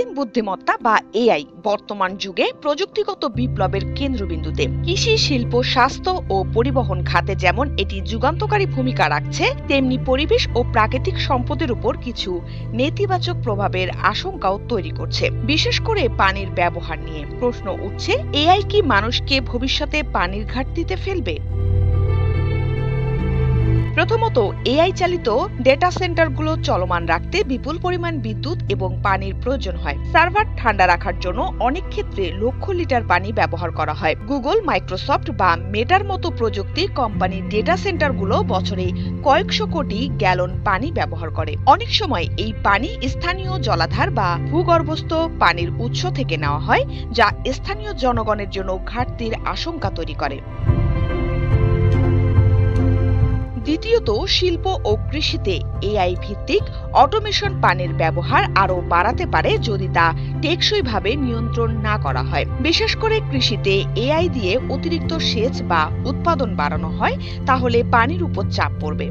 কৃত্রিম বুদ্ধিমত্তা বা এআই বর্তমান যুগে প্রযুক্তিগত বিপ্লবের কেন্দ্রবিন্দুতে। কৃষি, শিল্প, স্বাস্থ্য ও পরিবহন খাতে যেমন এটি যুগান্তকারী ভূমিকা রাখছে, তেমনি পরিবেশ ও প্রাকৃতিক সম্পদের উপর কিছু নেতিবাচক প্রভাবের আশঙ্কাও তৈরি করছে। বিশেষ করে পানির ব্যবহার নিয়ে। প্রশ্ন উঠছে এআই কি মানুষকে ভবিষ্যতে পানির ঘাটতিতে ফেলবে? প্রথমত এআই চালিত ডেটা সেন্টারগুলো চলমান রাখতে বিপুল পরিমাণ বিদ্যুৎ এবং পানির প্রয়োজন হয়। সার্ভার ঠান্ডা রাখার জন্য অনেক ক্ষেত্রে লক্ষ লিটার পানি ব্যবহার করা হয়। গুগল, মাইক্রোসফট বা মেটার মতো প্রযুক্তি কোম্পানির ডেটা সেন্টারগুলো বছরে কয়েকশো কোটি গ্যালন পানি ব্যবহার করে। অনেক সময় এই পানি স্থানীয় জলাধার বা ভূগর্ভস্থ পানির উৎস থেকে নেওয়া হয়, যা স্থানীয় জনগণের জন্য ঘাটতির আশঙ্কা তৈরি করে। দ্বিতীয়ত, শিল্প ও কৃষিতে এআই ভিত্তিক অটোমেশন পানির ব্যবহার আরও বাড়াতে পারে যদি তা টেকসইভাবে নিয়ন্ত্রণ না করা হয়। বিশেষ করে কৃষিতে এআই দিয়ে অতিরিক্ত সেচ বা উৎপাদন বাড়ানো হয়, তাহলে পানির উপর চাপ পড়বে।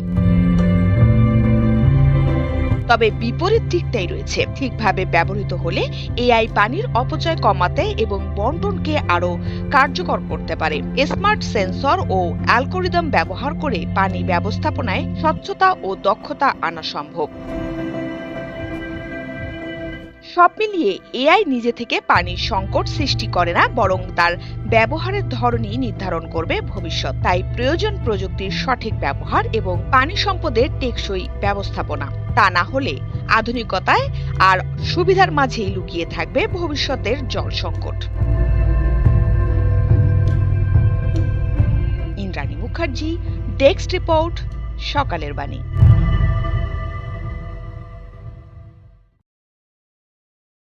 তবে বিপরীত দিকটাই রয়েছে। ঠিকভাবে ব্যবহৃত হলে এআই পানির অপচয় কমাতে এবং বন্টনকে আরও কার্যকর করতে পারে। স্মার্ট সেন্সর ও অ্যালকোরিদম ব্যবহার করে পানি ব্যবস্থাপনায় স্বচ্ছতা ও দক্ষতা আনা সম্ভব। সব মিলিয়ে এআই নিজে থেকে পানির সংকট সৃষ্টি করে না, বরং তার ব্যবহারের ধরনই নির্ধারণ করবে ভবিষ্যৎ। তাই প্রয়োজন প্রযুক্তির সঠিক ব্যবহার এবং পানি সম্পদের টেকসই ব্যবস্থাপনা। তা না হলে আধুনিকতায় আর সুবিধার মাঝেই লুকিয়ে থাকবে ভবিষ্যতের জল সংকট। ইন্দ্রাণী মুখার্জি, ডেস্ক রিপোর্ট, সকালের বাণী।